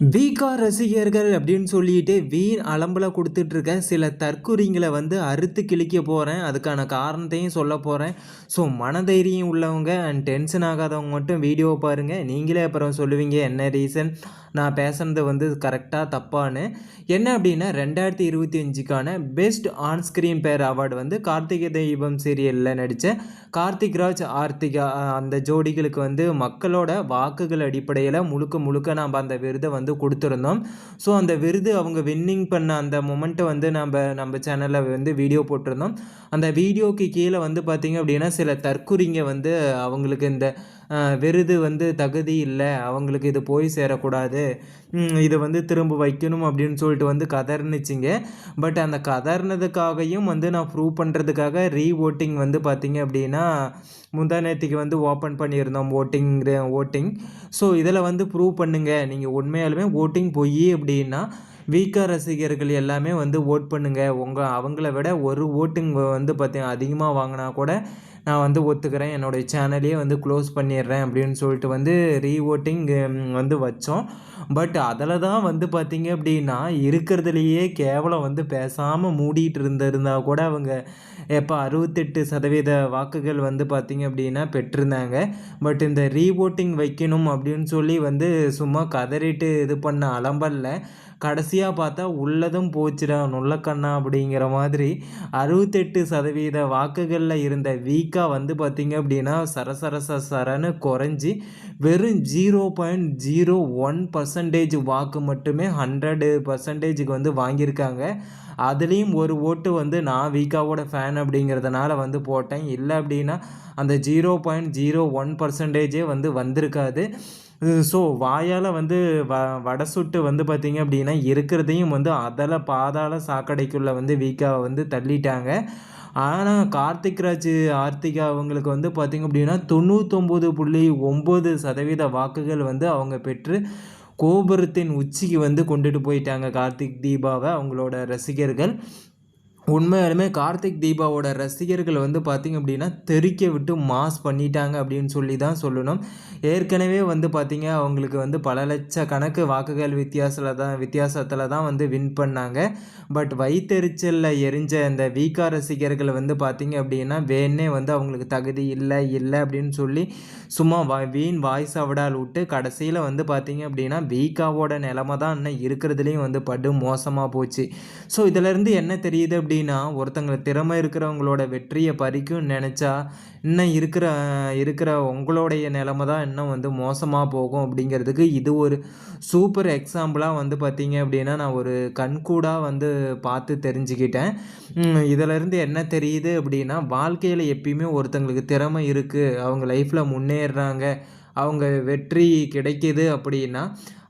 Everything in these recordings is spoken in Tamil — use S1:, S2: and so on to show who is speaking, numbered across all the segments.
S1: வீகா ரசிகர்கள் அப்படின்னு சொல்லிட்டு வீண் அலம்பல கொடுத்துட்டு இருக்க சில தற்குறிங்களை வந்து அறுத்து கிழிக்க போகிறேன் அதுக்கான காரணத்தையும் சொல்ல போகிறேன் ஸோ மனதைரியம் உள்ளவங்க அண்ட் டென்ஷன் ஆகாதவங்க மட்டும் வீடியோ பாருங்கள் நீங்களே அப்புறம் சொல்லுவீங்க என்ன ரீசன் நான் பேசுனது வந்து கரெக்டாக தப்பான்னு. என்ன அப்படின்னா ரெண்டாயிரத்தி இருபத்தி அஞ்சுக்கான பெஸ்ட் ஆன்ஸ்க்ரீன் பேர் அவார்டு வந்து கார்த்திகை தெய்வம் சீரியலில் நடித்த கார்த்திக் ராஜ் ஆர்த்திகா அந்த ஜோடிகளுக்கு வந்து மக்களோட வாக்குகள் அடிப்படையில் முழுக்க முழுக்க நாம் அந்த விருதை வந்து கொடுத்துருந்தோம். ஸோ அந்த விருது அவங்க வின்னிங் பண்ண அந்த மொமெண்ட்டை வந்து நம்ம நம்ம சேனலில் வந்து வீடியோ போட்டிருந்தோம். அந்த வீடியோக்கு கீழே வந்து பார்த்திங்க அப்படின்னா சில தற்குறிங்க வந்து அவங்களுக்கு இந்த விருது வந்து தகுதி இல்லை அவங்களுக்கு இது போய் சேரக்கூடாது இதை வந்து திரும்ப வைக்கணும் அப்படின்னு சொல்லிட்டு வந்து கதர்னுச்சிங்க. பட் அந்த கதர்னதுக்காகவும் வந்து நான் ப்ரூவ் பண்ணுறதுக்காக ரீ ஓட்டிங் வந்து பார்த்திங்க அப்படின்னா முந்தா நேற்றுக்கு வந்து ஓப்பன் பண்ணியிருந்தோம் ஓட்டிங் ஓட்டிங் ஸோ இதில் வந்து ப்ரூவ் பண்ணுங்கள் நீங்கள் உண்மையாலுமே ஓட்டிங் போய் அப்படின்னா வீக்கா ரசிகர்கள் எல்லாமே வந்து ஓட் பண்ணுங்கள் உங்கள் அவங்கள விட ஒரு ஓட்டுங்க வந்து பார்த்திங்க அதிகமாக வாங்கினா கூட நான் வந்து ஒத்துக்கிறேன். என்னுடைய சேனலையே வந்து க்ளோஸ் பண்ணிடுறேன் அப்படின்னு சொல்லிட்டு வந்து ரீவோட்டிங் வந்து வச்சோம். பட் அதில் தான் வந்து பார்த்திங்க அப்படின்னா இருக்கிறதுலையே கேவலம் வந்து பேசாமல் மூடிட்டு இருந்திருந்தால் கூட அவங்க எப்போ அறுபத்தெட்டு சதவீத வாக்குகள் வந்து பார்த்திங்க அப்படின்னா பெற்றிருந்தாங்க. பட் இந்த ரீவோட்டிங் வைக்கணும் அப்படின்னு சொல்லி வந்து சும்மா கதறிட்டு இது பண்ண அலம்பல்ல. கடைசியாக பார்த்தா உள்ளதும் போச்சுடா நுள்ளக்கண்ணா அப்படிங்கிற மாதிரி அறுபத்தெட்டு சதவீத வாக்குகளில் இருந்த வீக்காக வந்து பார்த்திங்க அப்படின்னா சரசரச சரன்னு குறைஞ்சி வெறும் zero point zero one percentage வாக்கு மட்டுமே ஹண்ட்ரடு பர்சன்டேஜுக்கு வந்து வாங்கியிருக்காங்க. அதுலேயும் ஒரு ஓட்டு வந்து நான் வீக்காவோட ஃபேன் அப்படிங்கிறதுனால வந்து போட்டேன். இல்லை அப்படின்னா அந்த ஜீரோ பாயிண்ட் ஜீரோ ஒன் பர்சன்டேஜே வந்து வந்திருக்காது. ஸோ வாயால் வந்து வ வடை சுட்டு வந்து பார்த்திங்க அப்படின்னா இருக்கிறதையும் வந்து அதில் பாதாள சாக்கடைக்குள்ளே வந்து வீக்காவை வந்து தள்ளிட்டாங்க. ஆனால் கார்த்திக் ராஜ் ஆர்த்திகா அவங்களுக்கு வந்து பார்த்திங்க அப்படின்னா தொண்ணூத்தொம்பது புள்ளி ஒம்பது சதவீத வாக்குகள் வந்து அவங்க பெற்று கோபுரத்தின் உச்சிக்கு வந்து கொண்டுட்டு போயிட்டாங்க கார்த்திக் தீபாவை அவங்களோட ரசிகர்கள். உண்மையாலுமே கார்த்திக் தீபாவோட ரசிகர்கள் வந்து பார்த்திங்க அப்படின்னா தெறிக்க விட்டு மாஸ் பண்ணிட்டாங்க அப்படின்னு சொல்லி தான் சொல்லணும். ஏற்கனவே வந்து பார்த்திங்க அவங்களுக்கு வந்து பல லட்ச கணக்கு வாக்குகள் வித்தியாசத்தில் தான் வித்தியாசத்தில் தான் வந்து வின் பண்ணாங்க. பட் வைத்தெரிச்சலில் எரிஞ்ச இந்த வீக்கா ரசிகர்கள் வந்து பார்த்திங்க அப்படின்னா வேணே வந்து அவங்களுக்கு தகுதி இல்லை இல்லை அப்படின்னு சொல்லி சும்மா வா வீண் வாய்ஸ் அவடால் விட்டு கடைசியில் வந்து பார்த்திங்க அப்படின்னா வீக்காவோட நிலமை தான் இன்னும் இருக்கிறதுலேயும் வந்து படு மோசமாக போச்சு. ஸோ இதிலேருந்து என்ன தெரியுது அப்படி எப்படின்னா ஒருத்தங்க திறமை இருக்கிறவங்களோட வெற்றியை பறிக்கும் நினச்சா இன்னும் இருக்கிற இருக்கிற உங்களுடைய நிலமை தான் இன்னும் வந்து மோசமாக போகும் அப்படிங்கிறதுக்கு இது ஒரு சூப்பர் எக்ஸாம்பிளாக வந்து பார்த்திங்க அப்படின்னா நான் ஒரு கண்கூடாக வந்து பார்த்து தெரிஞ்சுக்கிட்டேன். இதிலேருந்து என்ன தெரியுது அப்படின்னா வாழ்க்கையில் எப்பயுமே ஒருத்தங்களுக்கு திறமை இருக்குது அவங்க லைஃப்பில் முன்னேறுறாங்க. அவங்க வெற்றி கிடைக்கிது அப்படின்னா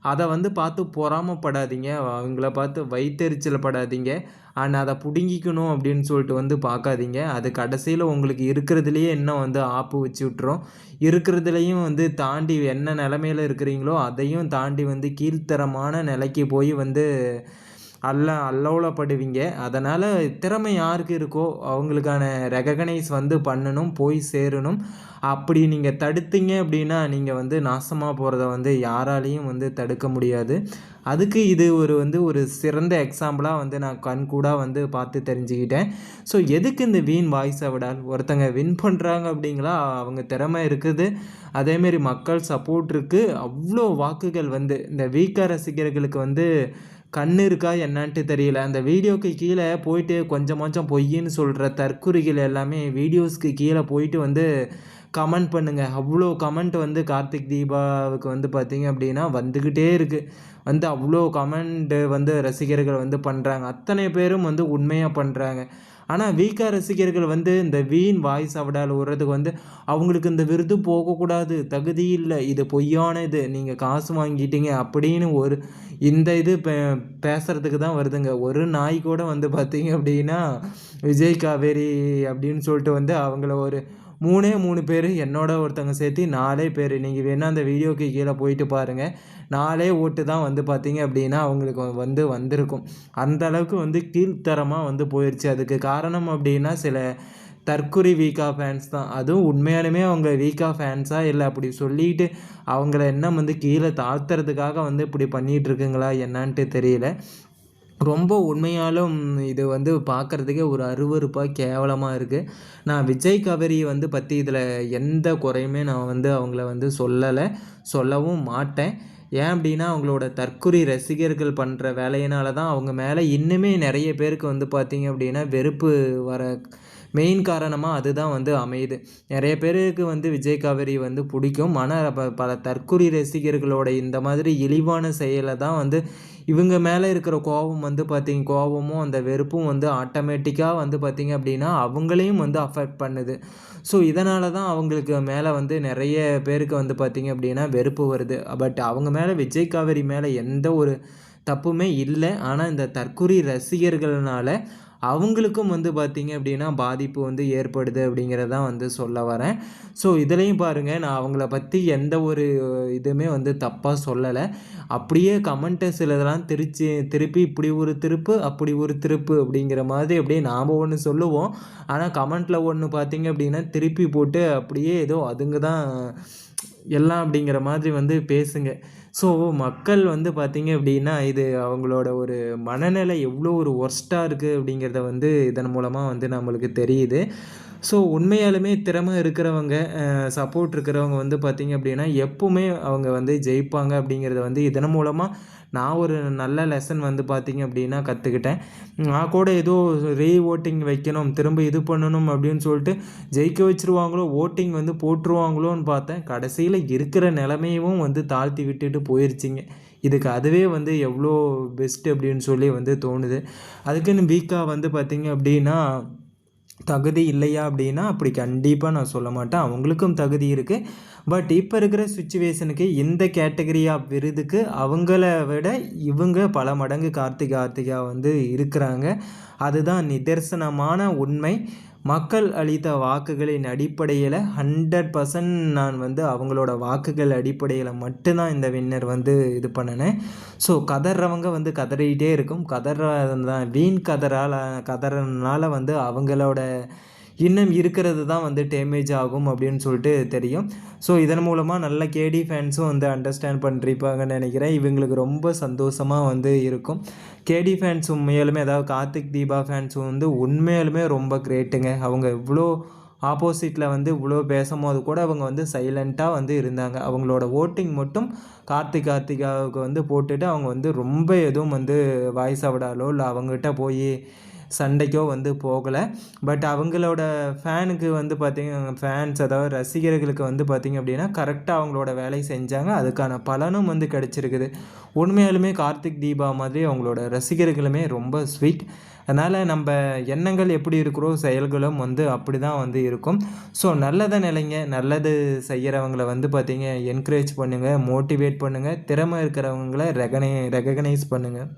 S1: அதை வந்து பார்த்து பொறாமப்படாதீங்க. அவங்கள பார்த்து வைத்தெரிச்சல் படாதீங்க. ஆனால் அதை பிடுங்கிக்கணும் அப்படின்னு சொல்லிட்டு வந்து பார்க்காதீங்க அது கடைசியில் உங்களுக்கு இருக்கிறதுலையே இன்னும் வந்து ஆப்பு வச்சு விட்ரும் இருக்கிறதுலையும் வந்து தாண்டி என்ன நிலமையில் இருக்கிறீங்களோ அதையும் தாண்டி வந்து கீழ்த்தரமான நிலைக்கு போய் வந்து அல்ல அல்லோலப்படுவீங்க அதனால் திறமை யாருக்கு இருக்கோ அவங்களுக்கான ரெகக்னைஸ் வந்து பண்ணணும் போய் சேரணும். அப்படி நீங்கள் தடுத்தீங்க அப்படின்னா நீங்கள் வந்து நாசமாக போகிறத வந்து யாராலையும் வந்து தடுக்க முடியாது. அதுக்கு இது ஒரு வந்து ஒரு சிறந்த எக்ஸாம்பிளாக வந்து நான் கண்கூடாக வந்து பார்த்து தெரிஞ்சுக்கிட்டேன். ஸோ எதுக்கு இந்த வீண் வாய்ஸை விடால் ஒருத்தங்க வின் பண்ணுறாங்க அப்படிங்களா? அவங்க திறமை இருக்குது. அதேமாரி மக்கள் சப்போர்ட் இருக்குது அவ்வளோ வாக்குகள் வந்து இந்த வீக்க ரசிகர்களுக்கு வந்து கண் இருக்கா என்னன்ட்டு தெரியல. அந்த வீடியோக்கு கீழே போயிட்டு கொஞ்சம் கொஞ்சம் பொய்ன்னு சொல்கிற தற்குறிகள் எல்லாமே வீடியோஸ்க்கு கீழே போயிட்டு வந்து கமெண்ட் பண்ணுங்கள் அவ்வளோ கமெண்ட் வந்து கார்த்திக் தீபாவுக்கு வந்து பார்த்திங்க அப்படின்னா வந்துக்கிட்டே இருக்குது வந்து அவ்வளோ கமெண்ட்டு வந்து ரசிகர்கள் வந்து பண்ணுறாங்க அத்தனை பேரும் வந்து உண்மையாக பண்ணுறாங்க ஆனால் வீக்கா ரசிகர்கள் வந்து இந்த வீண் வாய்ஸ் அவடால் விடுறதுக்கு வந்து அவங்களுக்கு இந்த விருது போகக்கூடாது தகுதி இல்லை இது பொய்யான இது நீங்கள் காசு வாங்கிட்டீங்க அப்படின்னு ஒரு இந்த இது பே பேசுகிறதுக்கு தான் வருதுங்க. ஒரு நாய் கூட வந்து பார்த்தீங்க அப்படின்னா விஜய் காவேரி அப்படின்னு சொல்லிட்டு வந்து அவங்கள ஒரு மூணே மூணு பேர் என்னோட ஒருத்தங்க சேர்த்து நாலே பேர். நீங்கள் வேணால் அந்த வீடியோக்கு கீழே போயிட்டு பாருங்கள் நாலே ஓட்டு தான் வந்து பார்த்தீங்க அப்படின்னா அவங்களுக்கு வந்து வந்திருக்கும். அந்தளவுக்கு வந்து கீழ்த்தரமாக வந்து போயிடுச்சு அதுக்கு காரணம் அப்படின்னா சில தற்குறி வீக்கா ஃபேன்ஸ் தான். அதுவும் உண்மையாலுமே அவங்க வீக்கா ஃபேன்ஸாக இல்லை அப்படி சொல்லிட்டு அவங்கள என்ன வந்து கீழே தாழ்த்துறதுக்காக வந்து இப்படி பண்ணிகிட்ருக்குங்களா என்னான்ட்டு தெரியல. ரொம்ப உண்மையாலும் இது வந்து பார்க்குறதுக்கே ஒரு அருவருப்பாக கேவலமாக இருக்குது நான் விஜய் கவரி வந்து பற்றி இதில் எந்த குறையுமே நான் வந்து அவங்கள வந்து சொல்லலை சொல்லவும் மாட்டேன். ஏன் அப்படின்னா அவங்களோட தற்குறி ரசிகர்கள் பண்ணுற வேலையினால தான் அவங்க மேலே இன்னுமே நிறைய பேருக்கு வந்து பார்த்திங்க அப்படின்னா வெறுப்பு வர மெயின் காரணமாக அதுதான் வந்து அமையுது. நிறைய பேருக்கு வந்து விஜய் காவேரி வந்து பிடிக்கும். ஆனால் ப பல தற்குறி ரசிகர்களோட இந்த மாதிரி இழிவான செயலை தான் வந்து இவங்க மேலே இருக்கிற கோபம் வந்து பார்த்திங்க கோபமும் அந்த வெறுப்பும் வந்து ஆட்டோமேட்டிக்காக வந்து பார்த்திங்க அப்படின்னா அவங்களையும் வந்து அஃபெக்ட் பண்ணுது. ஸோ இதனால தான் அவங்களுக்கு மேலே வந்து நிறைய பேருக்கு வந்து பார்த்திங்க அப்படின்னா வெறுப்பு வருது. பட் அவங்க மேலே விஜய் காவேரி மேலே எந்த ஒரு தப்புமே இல்லை. ஆனால் இந்த தற்குறி ரசிகர்கள்னால அவங்களுக்கும் வந்து பார்த்திங்க அப்படின்னா பாதிப்பு வந்து ஏற்படுது அப்படிங்கிறதான் வந்து சொல்ல வரேன். ஸோ இதுலேயும் பாருங்கள் நான் அவங்கள பற்றி எந்த ஒரு இதுவுமே வந்து தப்பாக சொல்லலை. அப்படியே கமெண்ட்டை சிலதெல்லாம் திருச்சி திருப்பி இப்படி ஒரு திருப்பு அப்படி ஒரு திருப்பு அப்படிங்கிற மாதிரி அப்படியே நாம் ஒன்று சொல்லுவோம். ஆனால் கமெண்ட்டில் ஒன்று பார்த்திங்க அப்படின்னா திருப்பி போட்டு அப்படியே ஏதோ அதுங்க தான் எல்லாம் அப்படிங்கிற மாதிரி வந்து பேசுங்க. ஸோ மக்கள் வந்து பார்த்திங்க அப்படின்னா இது அவங்களோட ஒரு மனநிலை எவ்வளோ ஒரு ஒர்ஸ்ட்டாக இருக்குது அப்படிங்கிறத வந்து இதன் மூலமாக வந்து நம்மளுக்கு தெரியுது. ஸோ உண்மையாலுமே திறமை இருக்கிறவங்க சப்போர்ட் இருக்கிறவங்க வந்து பார்த்திங்க அப்படின்னா எப்போவுமே அவங்க வந்து ஜெயிப்பாங்க அப்படிங்கிறத வந்து இதன் மூலமாக நான் ஒரு நல்ல லெசன் வந்து பார்த்திங்க அப்படின்னா கற்றுக்கிட்டேன் நான் கூட ஏதோ ரீ ஓட்டிங் வைக்கணும் திரும்ப இது பண்ணணும் அப்படின்னு சொல்லிட்டு ஜெயிக்க வச்சுருவாங்களோ ஓட்டிங் வந்து போட்டுருவாங்களோன்னு பார்த்தேன். கடைசியில் இருக்கிற நிலமையவும் வந்து தாழ்த்தி விட்டுட்டு போயிடுச்சிங்க இதுக்கு அதுவே வந்து எவ்வளோ பெஸ்ட்டு அப்படின்னு சொல்லி வந்து தோணுது. அதுக்குன்னு வீக்காக வந்து பார்த்திங்க அப்படின்னா தகுதி இல்லையா அப்படின்னா அப்படி கண்டிப்பாக நான் சொல்ல மாட்டேன். அவங்களுக்கும் தகுதி இருக்குது பட் இப்போ இருக்கிற சுச்சுவேஷனுக்கு இந்த கேட்டகரி ஆஃப் விருதுக்கு அவங்கள விட இவங்க பல மடங்கு கார்த்திகா கார்த்திகா வந்து இருக்கிறாங்க. அதுதான் நிதர்சனமான உண்மை. மக்கள் அளித்த வாக்குகளின் அடிப்படையில் ஹண்ட்ரட் பர்சன்ட் நான் வந்து அவங்களோட வாக்குகள் அடிப்படையில் மட்டும்தான் இந்த வின்னர் வந்து இது பண்ணினேன். ஸோ கதறவங்க வந்து கதறிக்கிட்டே இருக்கும். கதற வீண் கதறால் கதறனால வந்து அவங்களோட இன்னும் இருக்கிறது தான் வந்து டேமேஜ் ஆகும் அப்படின்னு சொல்லிட்டு தெரியும். ஸோ இதன் மூலமாக நல்ல கேடி ஃபேன்ஸும் வந்து அண்டர்ஸ்டாண்ட் பண்ணிருப்பாங்கன்னு நினைக்கிறேன். இவங்களுக்கு ரொம்ப சந்தோஷமாக வந்து இருக்கும். கேடி ஃபேன்ஸ் உண்மையாலுமே அதாவது கார்த்திக் தீபா ஃபேன்ஸும் வந்து உண்மையாலுமே ரொம்ப கிரேட்டுங்க அவங்க இவ்வளோ ஆப்போசிட்டில் வந்து இவ்வளோ பேசும்போது கூட அவங்க வந்து சைலண்ட்டாக வந்து இருந்தாங்க. அவங்களோட ஓட்டிங் மட்டும் கார்த்திக் கார்த்திகாவுக்கு வந்து போட்டுட்டு அவங்க வந்து ரொம்ப எதுவும் வந்து வாய்ஸ் விடாலோ இல்லை அவங்ககிட்ட போய் சண்டைக்கோ வந்து போகலை. பட் அவங்களோட ஃபேனுக்கு வந்து பார்த்திங்க ஃபேன்ஸ் அதாவது ரசிகர்களுக்கு வந்து பார்த்திங்க அப்படின்னா கரெக்டாக அவங்களோட வேலை செஞ்சாங்க. அதுக்கான பலனும் வந்து கிடச்சிருக்குது. உண்மையாலுமே கார்த்திக் தீபா மாதிரி அவங்களோட ரசிகர்களுமே ரொம்ப ஸ்வீட் அதனால் நம்ம எண்ணங்கள் எப்படி இருக்கிறோ செயல்களும் வந்து அப்படி தான் வந்து இருக்கும். ஸோ நல்லதை நிலைங்க நல்லது செய்கிறவங்கள வந்து பார்த்திங்க என்கரேஜ் பண்ணுங்கள் மோட்டிவேட் பண்ணுங்கள் திறமை இருக்கிறவங்கள ரெகனை ரெகனைஸ் பண்ணுங்கள்